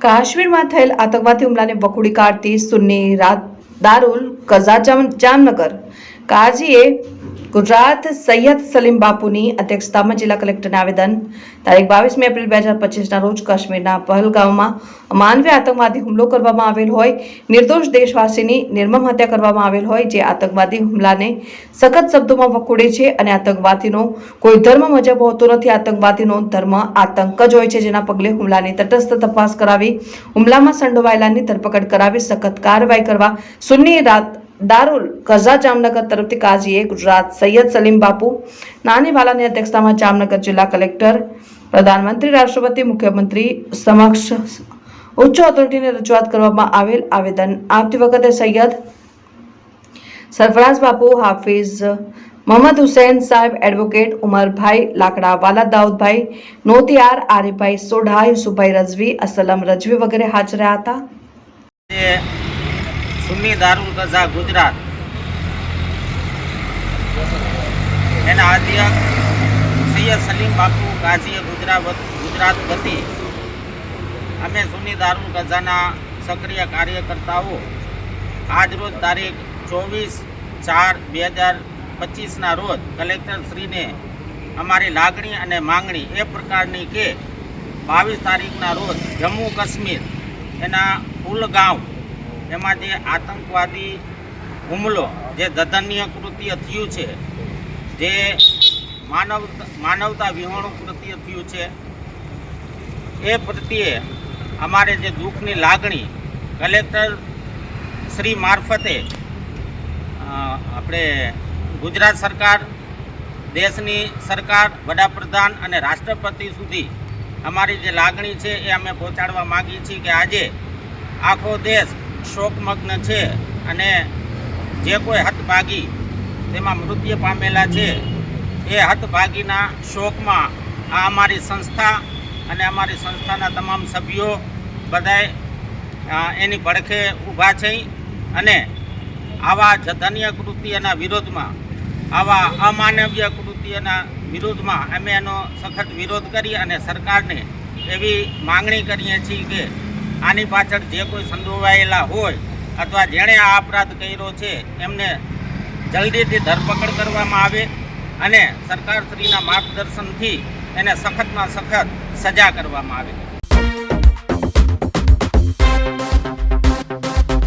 કાશ્મીરમાં થયેલ આતંકવાદી હુમલાને વખોડી કાઢતી સુન્ની રાત દારુલ કઝા જામ- જામનગર. કાઝીએ ગુજરાત સૈયદ સલીમ બાપુની અધ્યક્ષતામાં જિલ્લા કલેક્ટરને આવેદન. તારીખ બાવીસમી એપ્રિલ બે હજાર પચીસના રોજ કાશ્મીરના પહલગામમાં માનવીય આતંકવાદી હુમલો કરવામાં આવેલ હોય, નિર્દોષ દેશવાસીની નિર્મમ હત્યા કરવામાં આવેલ હોય, જે આતંકવાદી હુમલાને સખત શબ્દોમાં વખોડે છે અને આતંકવાદીનો કોઈ ધર્મ મજબ હોતો નથી. આતંકવાદીનો ધર્મ આતંક જ હોય છે, જેના પગલે હુમલાની તટસ્થ તપાસ કરાવી, હુમલામાં સંડોવાયેલાની ધરપકડ કરાવી, સખત કાર્યવાહી કરવા, સુન્ની રાત દારુલ કઝા જામનગર તરફથી કાઝીએ ગુજરાત સૈયદ સલીમ બાપુ, નાની વાલાની અધ્યક્ષતામાં જામનગર જિલ્લા કલેક્ટર, પ્રધાનમંત્રી, રાષ્ટ્રપતિ, મુખ્યમંત્રી સમક્ષ ઉચ્ચ ઓથોરિટીને રજૂઆત કરવામાં આવેલ આવેદન આપતી વખતે સૈયદ સરફરાઝ બાપુ, હાફિઝ મોહમ્મદ હુસૈન સાહેબ, એડવોકેટ ઉમરભાઈ લાકડાવાલા, દાઉદભાઈ નોતિયાર, આરીફભાઈ સોઢા યુસુફભાઈ રઝવી, અસલમ રજવી વગેરે હાજર હતા. સુન્ની દારુલ કઝા ગુજરાત. એના અધ્યક્ષ સૈયદ સલીમ બાપુ કાઝીએ ગુજરાત ગુજરાત વતી અમે સુન્ની દારુલ કઝાના સક્રિય કાર્યકર્તાઓ આજરોજ તારીખ ચોવીસ ચાર બે હજાર પચીસના રોજ કલેક્ટરશ્રીને અમારી લાગણી અને માંગણી એ પ્રકારની કે બાવીસ તારીખના રોજ જમ્મુ કાશ્મીર એના કુલગાંવ એમાં જે આતંકવાદી હુમલો, જે દધન્ય કૃત્ય થયું છે, જે માનવ, માનવતા વિહોણું કૃત્ય થયું છે, એ પ્રત્યે અમારે જે દુઃખની લાગણી, કલેક્ટર શ્રી મારફતે આપણે ગુજરાત સરકાર, દેશની સરકાર, વડાપ્રધાન અને રાષ્ટ્રપતિ સુધી અમારી જે લાગણી છે એ અમે પહોંચાડવા માગીએ છીએ કે આજે આખો દેશ શોકમગ્ન છે અને જે કોઈ હતભાગી તેમાં મૃત્યુ પામેલા છે, એ હતભાગીના શોકમાં આ અમારી સંસ્થા અને અમારી સંસ્થાના તમામ સભ્યો બધાએ એની ભડખે ઊભા છે અને આવા જધન્ય કૃત્યના વિરોધમાં, આવા અમાનવીય કૃત્યના વિરોધમાં અમે એનો સખત વિરોધ કરી અને સરકારને એવી માંગણી કરીએ છીએ કે આની પાછળ જે કોઈ સંડોવાયેલા હોય અથવા જેણે આ અપરાધ કર્યો છે, એમને જલ્દીથી ધરપકડ કરવામાં આવે અને સરકારશ્રીના માર્ગદર્શનથી એને સખતમાં સખત સજા કરવામાં આવે.